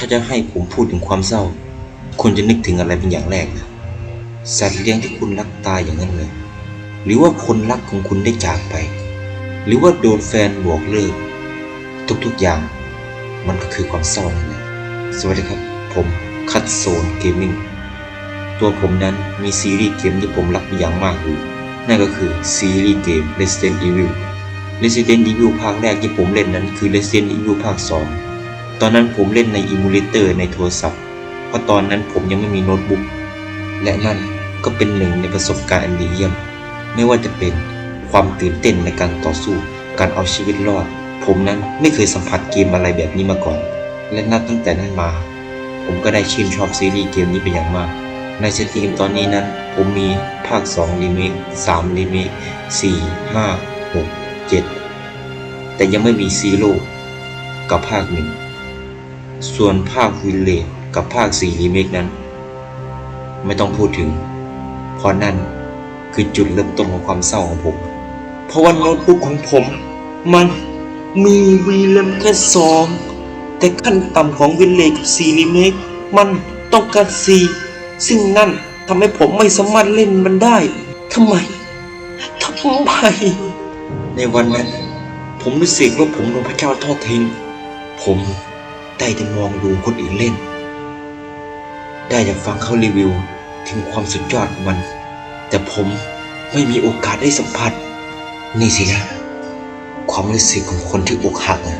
ถ้าจะให้ผมพูดถึงความเศร้า คุณจะนึกถึงอะไรเป็นอย่างแรกนะสัตว์เลี้ยงที่คุณรักตายอย่างนั้นเลย หรือว่าคนรักของคุณได้จากไป หรือว่าโดนแฟนบอกเลิก ทุกๆอย่าง มันก็คือความเศร้านั่นแหละสวัสดีครับ ผมคัตโซนเกมมิ่งตัวผมนั้นมีซีรีส์เกมที่ผมรักเป็นอย่างมากอยู่นั่นก็คือซีรีส์เกม Resident Evil Resident Evil ภาคแรกที่ผมเล่นนั้นคือ Resident Evil ภาค 2 ตอนนั้นผมเล่นในอิมูเลเตอร์ในโทรศัพท์ เพราะตอนนั้นผมยังไม่มีโน้ตบุ๊ก และนั่นก็เป็นหนึ่งในประสบการณ์อันดีเยี่ยม ไม่ว่าจะเป็นความตื่นเต้นในการต่อสู้ การเอาชีวิตรอด ผมนั้นไม่เคยสัมผัสเกมอะไรแบบนี้มาก่อน และนับตั้งแต่นั้นมา ผมก็ได้ชื่นชอบซีรีส์เกมนี้เป็นอย่างมาก ในสตรีมตอนนี้นั้น ผมมีภาค2รีเมค3รีเมค4 5 6 7 แต่ยังไม่มีซีโร่กับภาคหนึ่ง ส่วนภาควิลเลจกับภาค 4 รีเมคนั้น ไม่ต้องพูดถึง เพราะนั่นคือจุดเริ่มต้นของความเศร้าของผม เพราะว่าโน้ตบุ๊กของผม มันมีวีเลมแค่สองแต่ขั้นต่ำของวินเลจกับซีรีเมคมันต้องการซีซึ่งนั่นทำให้ผมไม่สามารถเล่นมันได้ทำไมทำไม ในวันนั้น ผมรู้สึกว่าผมโดนพระเจ้าทอดทิ้ง ผม ได้แต่มองดูคนอื่นเล่น ได้แต่ฟังเขารีวิวถึงความสุดยอดของมัน แต่ผมไม่มีโอกาสได้สัมผัส นี่สินะ ความรู้สึกของคนที่อกหักอะ